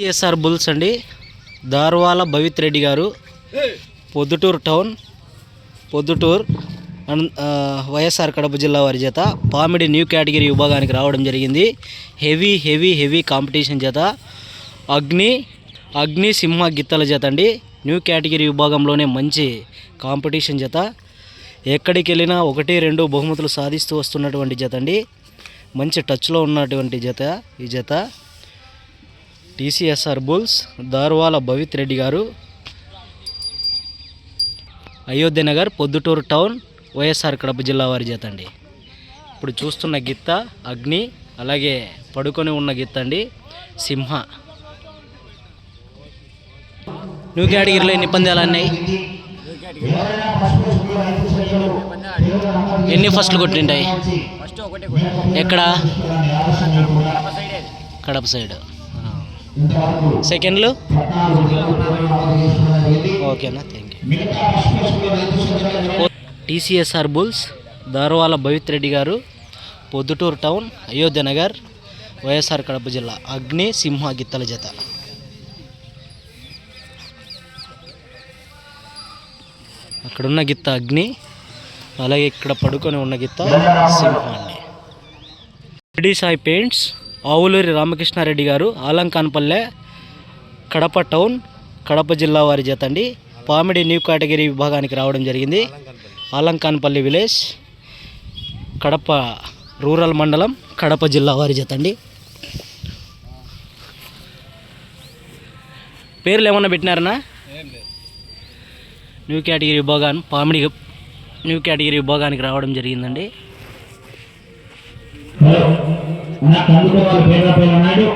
SR bulls అండి. దార్వాల Bhavith Reddy garu. Proddatur town Proddatur అన్- YSR Kadapa జిల్లా వారి చేత పామిడి న్యూ కేటగిరీ విభాగానికి రావడం జరిగింది. హెవీ హెవీ హెవీ కాంపిటీషన్ చేత అగ్ని అగ్ని సింహ గిత్తల చేత అండి. న్యూ కేటగిరీ విభాగంలోనే మంచి కాంపిటీషన్ చేత ఎక్కడికి వెళ్ళినా ఒకటి రెండు బహుమతులు సాధిస్తూ వస్తున్నటువంటి జత అండి. మంచి టచ్లో ఉన్నటువంటి జత ఈ జత. TCSR bulls Darwala Bhavith Reddy garu Ayodhya Nagar Proddatur town YSR Kadapa జిల్లా వారి చేత అండి. ఇప్పుడు చూస్తున్న గిత్త అగ్ని అలాగే పడుకొని ఉన్న గిత్త అండి సింహ. న్యూ కేటగిరీలో ఎన్ని పందాలు అన్నాయి ఎన్ని ఫస్ట్లు కొట్టింటాయి ఎక్కడ? కడప సైడ్. సెకండ్లు? ఓకేనా thank you TCSR bulls Daruvala Bhavith Reddy garu Proddatur town Ayodhya Nagar YSR Kadapa జిల్లా అగ్ని సింహ గిత్తల జత. అక్కడున్న గిత్త అగ్ని అలాగే ఇక్కడ పడుకొని ఉన్న గిత్త సింహ అండి రెడ్డి సాయి పెయింట్స్ ఆవులూరి రామకృష్ణారెడ్డి గారు ఆలంకాన్పల్లె కడప టౌన్ కడప జిల్లా వారి జత అండి. పామిడి న్యూ కేటగిరీ విభాగానికి రావడం జరిగింది. ఆలంకాన్పల్లి విలేజ్ కడప రూరల్ మండలం కడప జిల్లా వారి జత అండి. పేర్లు ఏమన్నా పెట్టినారనా? న్యూ కేటగిరీ విభాగాన్ని పామిడి న్యూ కేటగిరీ విభాగానికి రావడం జరిగిందండి. నా నాకు వాళ్ళ పేద పేరు నాయుడు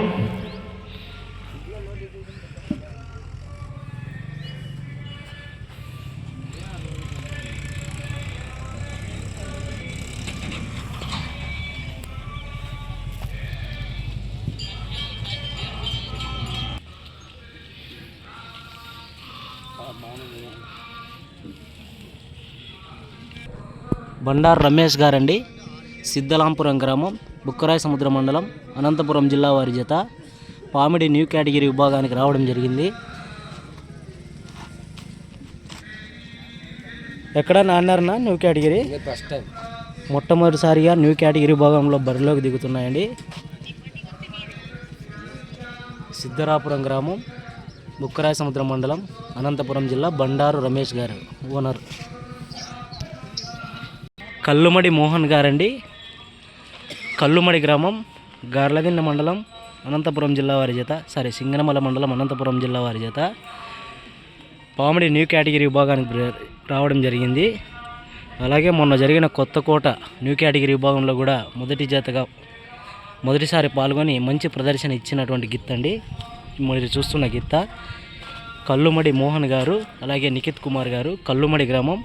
బండారు రమేష్ గారండి. సిద్ధలాంపురం గ్రామం. బుక్కరాయ సముద్ర మండలం అనంతపురం జిల్లా వారి జత పామిడి న్యూ కేటగిరీ విభాగానికి రావడం జరిగింది. ఎక్కడ నాన్నారనా? New category? ఫస్ట్ టైం మొట్టమొదటిసారిగా న్యూ కేటగిరీ విభాగంలో బరిలోకి దిగుతున్నాయండి. సిద్ధరాపురం గ్రామం బుక్కరాయ సముద్ర మండలం అనంతపురం జిల్లా బండారు రమేష్ గారు ఓనర్. కల్లుమడి మోహన్ గారండి. కల్లుమడి గ్రామం గార్లదిన్న మండలం అనంతపురం జిల్లా వారి చేత సారీ సింగనమల మండలం అనంతపురం జిల్లా వారి చేత పామిడి న్యూ కేటగిరీ విభాగానికి రావడం జరిగింది. అలాగే మొన్న జరిగిన కొత్త కోట న్యూ కేటగిరీ విభాగంలో కూడా మొదటి జతగా మొదటిసారి పాల్గొని మంచి ప్రదర్శన ఇచ్చినటువంటి గిత్త అండి. మీరు చూస్తున్న గిత్త. కల్లుమడి మోహన్ గారు అలాగే నిఖిత్ కుమార్ గారు కల్లుమడి గ్రామం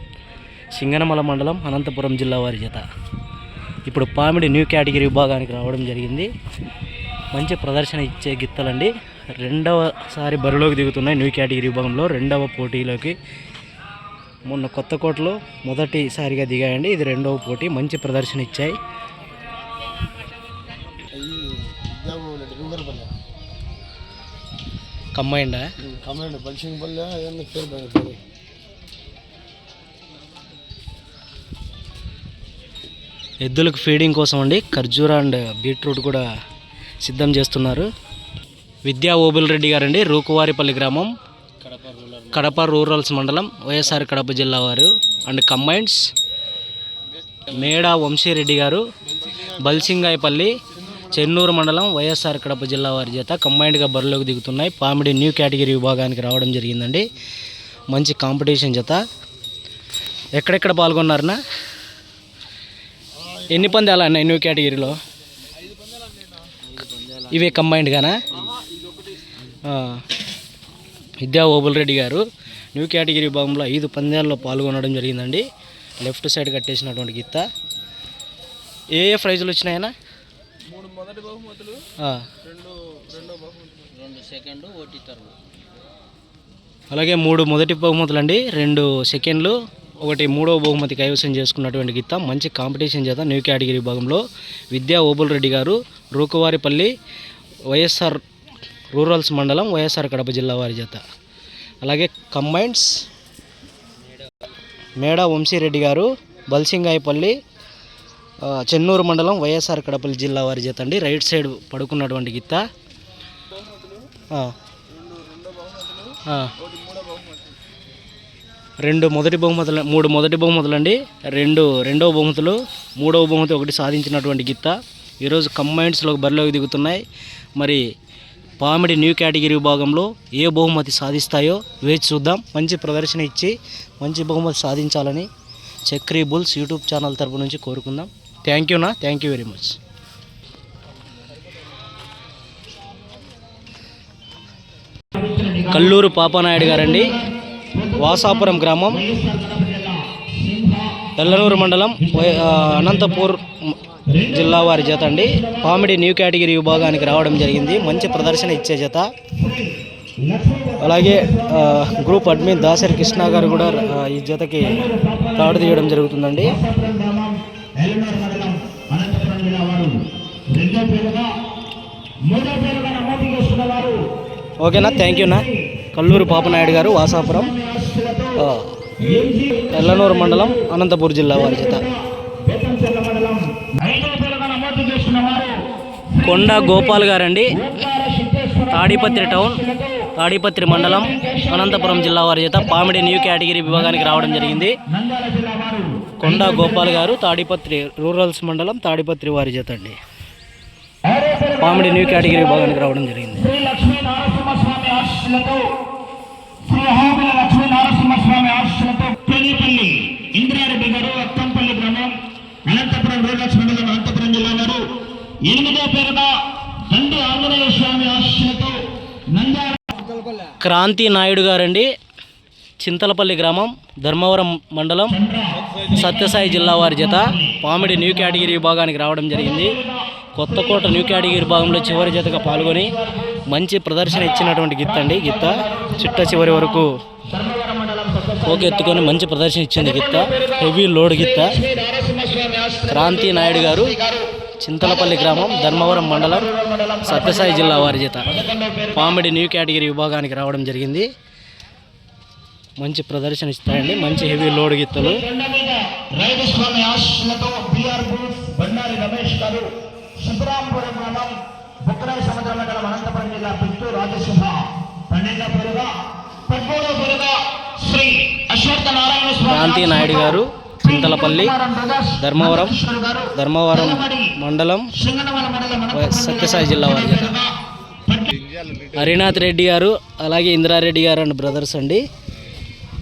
సింగనమల మండలం అనంతపురం జిల్లా వారి జత. ఇప్పుడు పామిడి న్యూ కేటగిరీ విభాగానికి రావడం జరిగింది. మంచి ప్రదర్శన ఇచ్చే గిత్తలండి. రెండవసారి బరిలోకి దిగుతున్నాయి న్యూ కేటగిరీ విభాగంలో. రెండవ పోటీలోకి మొన్న కొత్త కోటలో మొదటిసారిగా దిగాయండి. ఇది రెండవ పోటీ. మంచి ప్రదర్శన ఇచ్చాయి. కమ్మైండా కమాండ్ బల్సింగపల్లె ఏమన్నా పేరు ఎద్దులకు ఫీడింగ్ కోసం అండి. ఖర్జూర అండ్ బీట్రూట్ కూడా సిద్ధం చేస్తున్నారు. విద్యా ఓబుల్ రెడ్డి గారండి రూకువారిపల్లి గ్రామం కడప రూరల్స్ మండలం వైఎస్ఆర్ కడప జిల్లా వారు. అండ్ కంబైన్స్ మేడా వంశీరెడ్డి గారు బల్సింగాయపల్లి చెన్నూరు మండలం వైఎస్ఆర్ కడప జిల్లా వారి చేత కంబైండ్గా బరిలోకి దిగుతున్నాయి. పామిడి న్యూ కేటగిరీ విభాగానికి రావడం జరిగిందండి. మంచి కాంపిటీషన్ చేత ఎక్కడెక్కడ పాల్గొన్నారనా ఎన్ని పందాలు అన్నాయి న్యూ కేటగిరీలో? ఇవే కంబైండ్గానా ఆ. విద్యా ఓబుల్ రెడ్డి గారు న్యూ కేటగిరీ విభాగంలో ఐదు పందాల్లో పాల్గొనడం జరిగిందండి. లెఫ్ట్ సైడ్ కట్టేసినటువంటి గిత్త. ఏ ఏ ప్రైజులు వచ్చినాయనా మూడు మొదటి బహుమతులు ఆ. రెండు రెండో బహుమతులు. రెండు సెకండ్ ఒకటి టర్మ్ అలాగే మూడు మొదటి బహుమతులు అండి రెండు సెకండ్లు. ఒకటి మూడవ బహుమతి కైవసం చేసుకున్నటువంటి గిత్త మంచి కాంపిటీషన్ చేత న్యూ కేటగిరీ విభాగంలో విద్యా ఓబుల్ రెడ్డి గారు రూకువారిపల్లి వైఎస్ఆర్ రూరల్స్ మండలం వైఎస్ఆర్ కడప జిల్లా వారి చేత. అలాగే కంబైన్స్ మేడ వంశీరెడ్డి గారు బల్సింగాయపల్లి చెన్నూరు మండలం వైఎస్ఆర్ కడప జిల్లా వారి చేత అండి. రైట్ సైడ్ పడుకున్నటువంటి గిత్త. రెండు మొదటి బహుమతులు మూడు మొదటి బహుమతులు అండి రెండు రెండవ బహుమతులు మూడవ బహుమతి ఒకటి సాధించినటువంటి గిత్త. ఈరోజు కంబైన్స్లో బరిలోకి దిగుతున్నాయి. మరి పామిడి న్యూ కేటగిరీ విభాగంలో ఏ బహుమతి సాధిస్తాయో వేచి చూద్దాం. మంచి ప్రదర్శన ఇచ్చి మంచి బహుమతి సాధించాలని చక్రీ బుల్స్ యూట్యూబ్ ఛానల్ తరపు నుంచి కోరుకుందాం. Thank యూనా thank you very much Kalluru Papanaidu గారండి. వాసాపురం గ్రామం ఎల్లనూరు మండలం వై- అనంతపూర్ జిల్లా వారి జత అండి. కామెడీ న్యూ కేటగిరీ విభాగానికి రావడం జరిగింది. మంచి ప్రదర్శన ఇచ్చే జత. అలాగే గ్రూప్ అడ్మిన్ దాసరి కృష్ణ గారు కూడా ఈ జతకి తాడు తీయడం జరుగుతుందండి. ఓకేనా? థ్యాంక్ యూనా కల్లూరు పాపనాయుడు గారు వాసాపురం. ఎల్లనూరు మండలం అనంతపూర్ జిల్లా వారి చేత. కొండ గోపాల్ గారండి. తాడిపత్రి టౌన్ తాడిపత్రి మండలం అనంతపురం జిల్లా వారి చేత పామిడి న్యూ కేటగిరీ విభాగానికి రావడం జరిగింది. కొండ గోపాల్ గారు తాడిపత్రి రూరల్స్ మండలం తాడిపత్రి వారి చేత అండి. పామిడి న్యూ కేటగిరీ విభాగానికి రావడం జరిగింది. స్వామి లక్ష్మీ నరసింహస్వామి పెళ్ళిపల్లి ఇంద్రారెడ్డి గారు అక్కంపల్లి గ్రామం అనంతపురం రూరల్స్ మండలం అనంతపురం జిల్లా వారు. ఎనిమిదో పేరుగా దండి ఆంజనేయ స్వామి ఆశీస్సులతో క్రాంతి నాయుడు గారండి. చింతలపల్లి గ్రామం ధర్మవరం మండలం సత్యసాయి జిల్లా వారి జత. పామిడి న్యూ కేటగిరీ విభాగానికి రావడం జరిగింది. కొత్తకోట న్యూ కేటగిరీ విభాగంలో చివరి జతగా పాల్గొని మంచి ప్రదర్శన ఇచ్చినటువంటి గిత్త అండి గిత్త చిట్ట చివరి వరకు ఓకే ఎత్తుకొని మంచి ప్రదర్శన ఇచ్చింది గిత్త. హెవీ లోడ్ గిత్త. క్రాంతి నాయుడు గారు చింతలపల్లి గ్రామం ధర్మవరం మండలం సత్యసాయి జిల్లా వారి చేత పామిడి న్యూ కేటగిరీ విభాగానికి రావడం జరిగింది. మంచి ప్రదర్శన ఇస్తాయండి. మంచి హెవీ లోడ్ గిత్తలు. అనంతపురం జిల్లా క్రాంతి నాయుడు గారు చింతలపల్లి ధర్మవరం ధర్మవరం మండలం సత్యసాయి జిల్లా వారి హరినాథ్ రెడ్డి గారు అలాగే ఇందిరారెడ్డి గారు అండ్ బ్రదర్స్ అండి.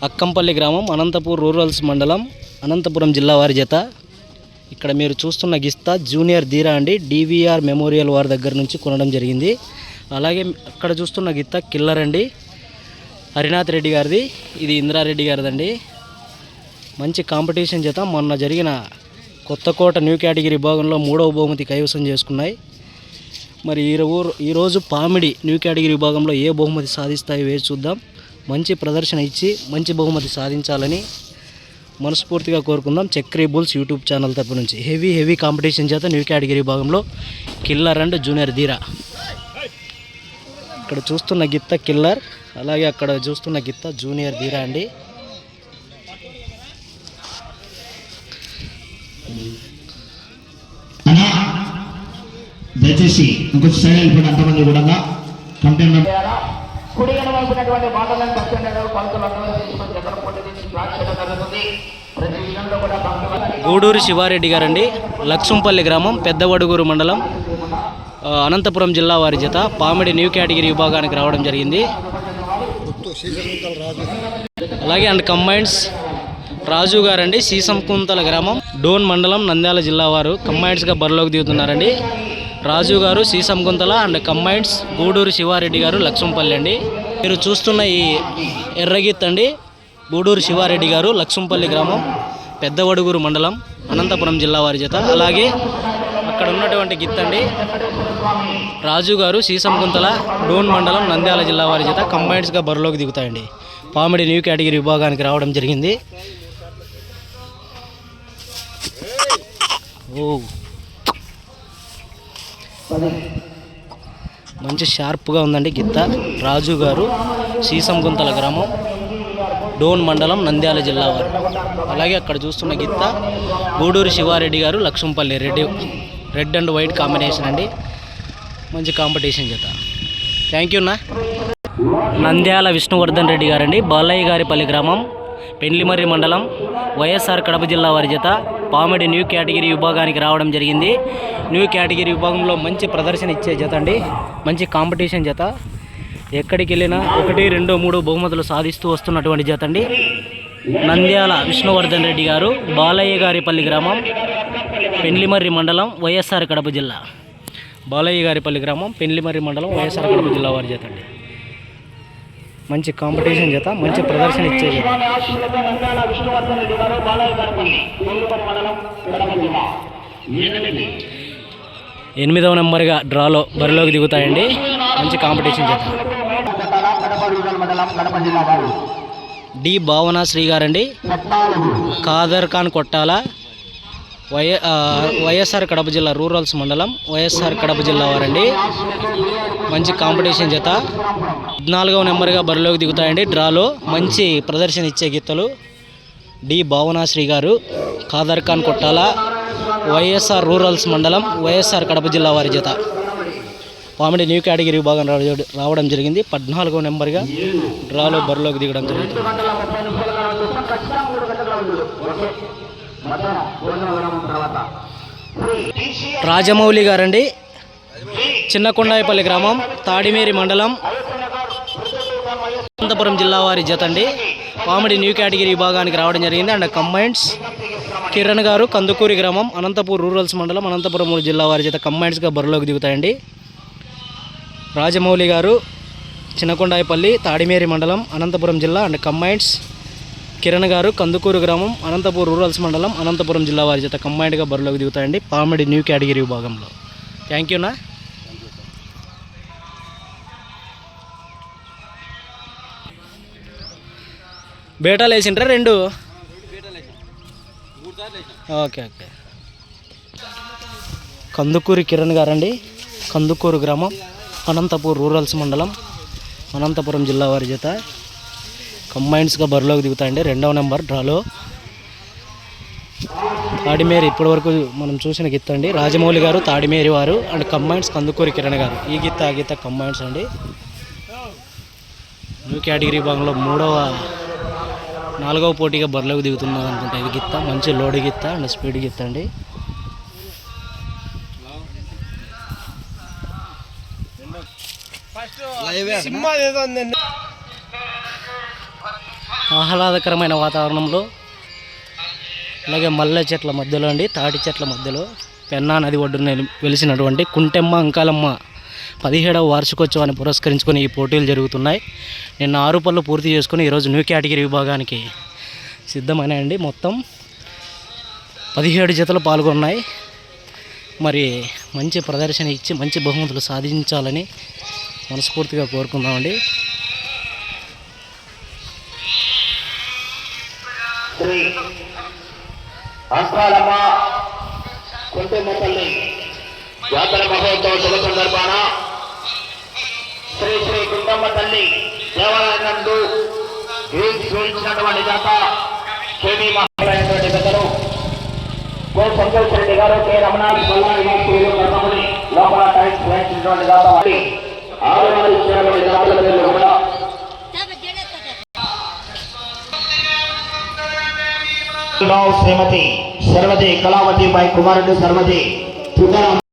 అక్కంపల్లి గ్రామం అనంతపూర్ రూరల్స్ మండలం అనంతపురం జిల్లా వారి జత. ఇక్కడ మీరు చూస్తున్న గిస్తా జూనియర్ ధీరా అండి. డివిఆర్ మెమోరియల్ వారి దగ్గర నుంచి కొనడం జరిగింది. అలాగే అక్కడ చూస్తున్న గిత్త కిల్లర్ అండి. హరినాథ్ రెడ్డి గారిది. ఇది ఇందిరారెడ్డి గారిదండి. మంచి కాంపిటీషన్ చేత మొన్న జరిగిన కొత్తకోట న్యూ కేటగిరీ విభాగంలో మూడవ బహుమతి కైవసం చేసుకున్నాయి. మరి ఈ ఈరోజు పామిడి న్యూ కేటగిరీ విభాగంలో ఏ బహుమతి సాధిస్తాయో వేసి చూద్దాం. మంచి ప్రదర్శన ఇచ్చి మంచి బహుమతి సాధించాలని మనస్ఫూర్తిగా కోరుకుందాం. చక్రీ బుల్స్ యూట్యూబ్ ఛానల్ తరపు నుంచి. హెవీ హెవీ కాంపిటీషన్ చేత న్యూ కేటగిరీ విభాగంలో కిల్లర్ అండ్ జూనియర్ ధీరా. ఇక్కడ చూస్తున్న గిత్త కిల్లర్ అలాగే అక్కడ చూస్తున్న గిత్త జూనియర్ ధీరా అండి దయచేసి ఇంకొక సైడ్ వెళ్ళిపోయిన అంతమంది కూడా కుడి పంతులు తీసుకొని ఎక్కడ పోటీ తీసి క్లాస్ చేయడం జరుగుతుంది. ప్రతి విషయంలో కూడా పంతులు గూడూరు శివారెడ్డి గారండి లక్ష్మంపల్లి గ్రామం పెద్దవడుగూరు మండలం. అనంతపురం జిల్లా వారి జత పామిడి న్యూ కేటగిరీ విభాగానికి రావడం జరిగింది. అలాగే అండ్ కంబైన్స్ రాజు గారండి సీసంకుంతల గ్రామం డోన్ మండలం నంద్యాల జిల్లా వారు కంబైన్స్గా బరిలోకి దిగుతున్నారండి. రాజు గారు సీసంకుంతల అండ్ కంబైన్స్ గూడూరు శివారెడ్డి గారు లక్ష్మంపల్లి అండి. మీరు చూస్తున్న ఈ ఎర్రగిత్ అండి గూడూరు శివారెడ్డి గారు లక్ష్మంపల్లి గ్రామం పెద్దవడుగురు మండలం అనంతపురం జిల్లా వారి జత. అలాగే అక్కడ ఉన్నటువంటి గిత్తండి రాజు గారు సీసంకుంతల డోన్ మండలం నంద్యాల జిల్లా వారి చేత కంబైన్స్గా బరిలోకి దిగుతాయండి. పామిడి న్యూ కేటగిరీ విభాగానికి రావడం జరిగింది. ఓ. మంచి షార్ప్గా ఉందండి గిత్త. రాజు గారు సీసం గుంతల గ్రామం డోన్ మండలం నంద్యాల జిల్లా వారు. అలాగే అక్కడ చూస్తున్న గిత్త Gudur Sivareddy garu Lakshmampalle Reddy red and white combination అండి. మంచి కాంపిటీషన్ చేత. థ్యాంక్ యూ అన్న. నంద్యాల విష్ణువర్ధన్ రెడ్డి గారండి. బాలయ్య గారిపల్లి గ్రామం పెండ్లిమర్రి మండలం వైఎస్ఆర్ కడప జిల్లా వారి జత పామెడి న్యూ కేటగిరీ విభాగానికి రావడం జరిగింది. న్యూ కేటగిరీ విభాగంలో మంచి ప్రదర్శన ఇచ్చే జత అండి. మంచి కాంపిటీషన్ జత. ఎక్కడికి వెళ్ళినా ఒకటి రెండు మూడు బహుమతులు సాధిస్తూ వస్తున్నటువంటి జత అండి. నంద్యాల విష్ణువర్ధన్ రెడ్డి గారు బాలయ్య గారిపల్లి గ్రామం పెండ్లిమర్రి మండలం వైఎస్ఆర్ కడప జిల్లా. బాలయ్య గారిపల్లి గ్రామం పెండ్లిమర్రి మండలం వైఎస్ఆర్ కడప జిల్లా వారి చేత అండి. మంచి కాంపిటీషన్ చేత మంచి ప్రదర్శన ఇచ్చే ఎనిమిదవ నెంబర్గా డ్రాలో బరిలోకి దిగుతాయండి. మంచి కాంపిటీషన్ చేత డి భావన శ్రీ గారండి. ఖాదర్ ఖాన్ కొట్టాల? వై వైఎస్ఆర్ కడప జిల్లా రూరల్స్ మండలం వైఎస్ఆర్ కడప జిల్లా వారండి. మంచి కాంపిటీషన్ చేత పద్నాలుగవ నెంబర్గా బరిలోకి దిగుతాయండి డ్రాలో. మంచి ప్రదర్శన ఇచ్చే గీతలు డి భావనాశ్రీ గారు ఖాదర్ ఖాన్ కొట్టాల వైఎస్ఆర్ రూరల్స్ మండలం వైఎస్ఆర్ కడప జిల్లా వారి జత. పామిడి న్యూ కేటగిరీ విభాగం రావడం- రావడం జరిగింది. పద్నాలుగో నెంబర్గా డ్రాలో బరిలోకి దిగడం జరుగుతుంది. రాజమౌళి గారండి. చిన్నకొండాయపల్లి గ్రామం తాడిమేరి మండలం అనంతపురం జిల్లా వారి జత అండి కామెడీ న్యూ కేటగిరీ విభాగానికి రావడం జరిగింది. అండ్ కంబైండ్స్ కిరణ్ గారు కందుకూరి గ్రామం అనంతపూర్ రూరల్స్ మండలం అనంతపురం జిల్లా వారి జత కంబైండ్స్గా బరిలోకి దిగుతాయండి. రాజమౌళి గారు చిన్నకొండాయపల్లి తాడిమేరి మండలం అనంతపురం జిల్లా అండ్ కంబైండ్స్ కిరణ్ గారు కందుకూరు గ్రామం అనంతపూర్ రూరల్స్ మండలం అనంతపురం జిల్లా వారి చేత కంబైండ్గా బరిలోకి దిగుతాయండి. పామెడి న్యూ కేటగిరీ విభాగంలో. థ్యాంక్ యూనా బేటాలు వేసిండ్రా రెండు? Okay okay. కందుకూరి కిరణ్ గారండి. కందుకూరు గ్రామం అనంతపూర్ రూరల్స్ మండలం అనంతపురం జిల్లా వారి చేత కంబైన్స్గా బరిలోకి దిగుతాయండి. రెండవ నెంబర్ డ్రాలో. తాడిమేరి ఇప్పటివరకు మనం చూసిన గిత్త అండి. రాజమౌళి గారు తాడిమేరి వారు అండ్ కంబైన్స్ కందుకూరి కిరణ్ గారు. ఈ గిత్త ఆ గిత్త కంబైన్స్ అండి. న్యూ కేటగిరీ విభాగంలో మూడవ నాలుగవ పోటీగా బరిలోకి దిగుతున్నది అనుకుంటా ఇది గిత్త. మంచి లోడ్ గిత్త అండ్ స్పీడ్ గిత్త అండి. ఆహ్లాదకరమైన వాతావరణంలో అలాగే మల్లె చెట్ల మధ్యలో అండి తాటి చెట్ల మధ్యలో పెన్నా నది ఒడ్డున వెలిసినటువంటి కుంటెమ్మ అంకాలమ్మ పదిహేడవ వార్షికోత్సవాన్ని పురస్కరించుకొని ఈ పోటీలు జరుగుతున్నాయి. నిన్న ఆరు పళ్ళు పూర్తి చేసుకుని ఈరోజు న్యూ కేటగిరీ విభాగానికి సిద్ధమైనాయండి మొత్తం. పదిహేడు జతలు పాల్గొన్నాయి. మరి మంచి ప్రదర్శన ఇచ్చి మంచి బహుమతులు సాధించాలని మనస్ఫూర్తిగా కోరుకుందామండి. శ్రీ అంకాలమ్మ కుంటుమపల్లి జాతర మహోత్సవ శుభ సందర్భాన శ్రీ శ్రీ కుంటమ్మ తల్లి దేవాలయం నందు వేయించినటువంటి జాత కేవీ మహారాయణటువంటి పెద్దలు కో సంతోష్ రెడ్డి గారు కె రమణాథ్ పల్లారి వాసులు కర్మముని లోపల టైం వేయించినటువంటి జాత వారి ఆరు ఇచ్చినటువంటి జాతల పేర్లు కూడా శ్రీమతి శర్వతి కళావతి బాయ్ కుమారుడు శర్వతి తుకారాం